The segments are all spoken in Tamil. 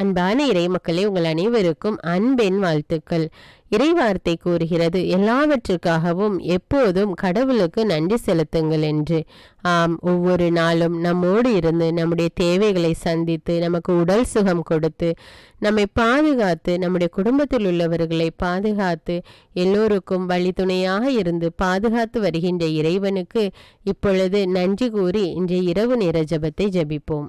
அன்பான இறை மக்களே உங்கள் அனைவருக்கும் அன்பின் வாழ்த்துக்கள். இறைவார்த்தை கூறுகிறது எல்லாவற்றுக்காகவும் எப்போதும் கடவுளுக்கு நன்றி செலுத்துங்கள் என்று. ஆம் ஒவ்வொரு நாளும் நம்மோடு இருந்து நம்முடைய தேவைகளை சந்தித்து நமக்கு உடல் சுகம் கொடுத்து நம்மை பாதுகாத்து நம்முடைய குடும்பத்தில் உள்ளவர்களை பாதுகாத்து எல்லோருக்கும் வழித்துணையாக இருந்து பாதுகாத்து வருகின்ற இறைவனுக்கு இப்பொழுது நன்றி கூறி இன்றைய இரவு நேர ஜெபத்தை ஜபிப்போம்.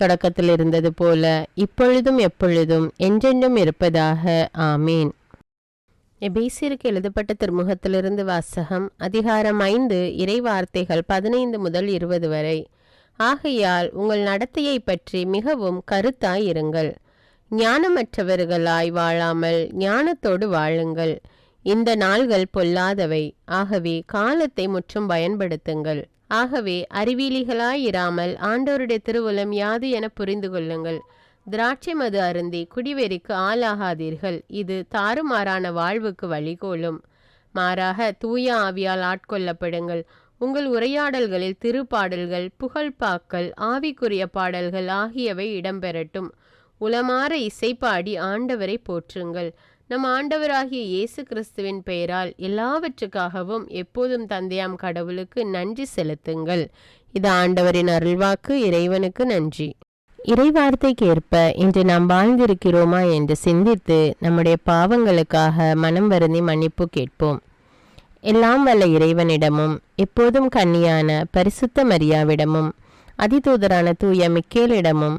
தொடக்கத்தில் இருந்தது போல இப்பொழுதும் எப்பொழுதும் என்றென்றும் இருப்பதாக. ஆமீன். எபேசியருக்கு எழுதப்பட்ட திருமுகத்திலிருந்து வாசகம் அதிகாரம் ஐந்து இறைவார்த்தைகள் பதினைந்து முதல் இருபது வரை. ஆகையால் உங்கள் நடத்தையை பற்றி மிகவும் கருத்தாய் இருங்கள் ஞானமற்றவர்களாய் வாழாமல் ஞானத்தோடு வாழுங்கள். இந்த நாள்கள் பொல்லாதவை. ஆகவே காலத்தை முற்றும் பயன்படுத்துங்கள். ஆகவே அறிவிலிகளாயிராமல் ஆண்டோருடைய திருவுலம் யாது என புரிந்து கொள்ளுங்கள். திராட்சை மது அருந்தி குடிவெறிக்கு ஆளாகாதீர்கள். இது தாறுமாறான வாழ்வுக்கு வழிகோலும். மாறாக தூய ஆவியால் ஆட்கொள்ளப்படுங்கள். உங்கள் உரையாடல்களில் திருப்பாடல்கள் புகழ்பாக்கள் ஆவிக்குரிய பாடல்கள் ஆகியவை இடம்பெறட்டும். உளமாற இசைப்பாடி ஆண்டவரை போற்றுங்கள். நம் ஆண்டவராகிய இயேசு கிறிஸ்துவின் பெயரால் எல்லாவற்றுக்காகவும் எப்போதும் தந்தையாம் கடவுளுக்கு நன்றி செலுத்துங்கள். இது ஆண்டவரின் அருள்வாக்கு இறைவனுக்கு நன்றி. இறைவார்த்தைக்கேற்ப இன்று நாம் வாழ்ந்திருக்கிறோமா என்று சிந்தித்து நம்முடைய பாவங்களுக்காக மனம் வருந்தி மன்னிப்பு கேட்போம். எல்லாம் வல்ல இறைவனிடமும் எப்போதும் கன்னியான பரிசுத்த மரியாவிடமும் அதிதூதரான தூய மிக்கேலிடமும்